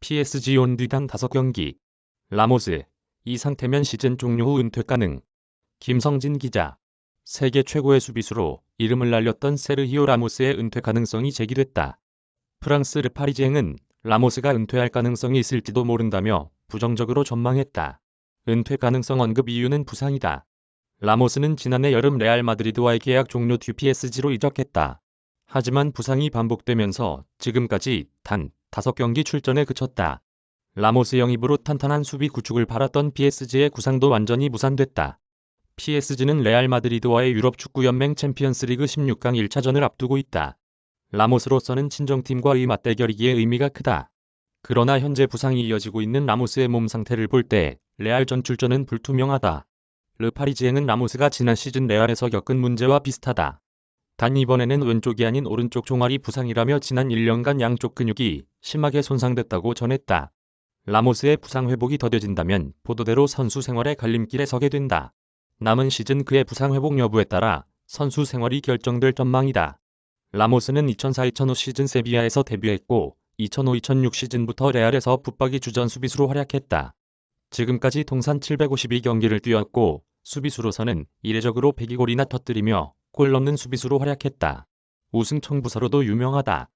PSG 온 뒤단 5경기. 라모스. 이 상태면 시즌 종료 후 은퇴 가능. 김성진 기자. 세계 최고의 수비수로 이름을 날렸던 세르히오 라모스의 은퇴 가능성이 제기됐다. 프랑스 르파리지앵은 라모스가 은퇴할 가능성이 있을지도 모른다며 부정적으로 전망했다. 은퇴 가능성 언급 이유는 부상이다. 라모스는 지난해 여름 레알 마드리드와의 계약 종료 뒤 PSG로 이적했다. 하지만 부상이 반복되면서 지금까지 단 5경기 출전에 그쳤다. 라모스 영입으로 탄탄한 수비 구축을 바랐던 PSG의 구상도 완전히 무산됐다. PSG는 레알 마드리드와의 유럽 축구연맹 챔피언스리그 16강 1차전을 앞두고 있다. 라모스로서는 친정팀과의 맞대결이기에 의미가 크다. 그러나 현재 부상이 이어지고 있는 라모스의 몸 상태를 볼 때 레알 전 출전은 불투명하다. 르파리지앵은 라모스가 지난 시즌 레알에서 겪은 문제와 비슷하다. 단 이번에는 왼쪽이 아닌 오른쪽 종아리 부상이라며 지난 1년간 양쪽 근육이 심하게 손상됐다고 전했다. 라모스의 부상 회복이 더뎌진다면 보도대로 선수 생활의 갈림길에 서게 된다. 남은 시즌 그의 부상 회복 여부에 따라 선수 생활이 결정될 전망이다. 라모스는 2004-2005 시즌 세비야에서 데뷔했고 2005-2006 시즌부터 레알에서 붙박이 주전 수비수로 활약했다. 지금까지 통산 752경기를 뛰었고 수비수로서는 이례적으로 102골이나 터뜨리며 골 넣는 수비수로 활약했다. 우승 청부서로도 유명하다.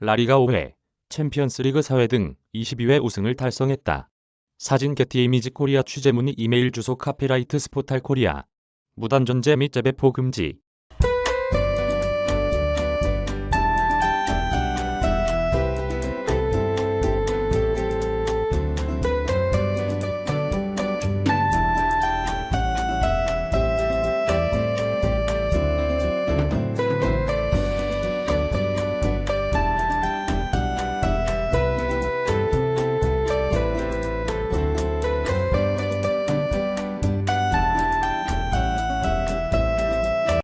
라리가 5회, 챔피언스리그 4회 등 22회 우승을 달성했다. 사진 게티 이미지 코리아 취재 문의 이메일 주소 카페라이트 스포탈 코리아 무단 전제 및 재배포 금지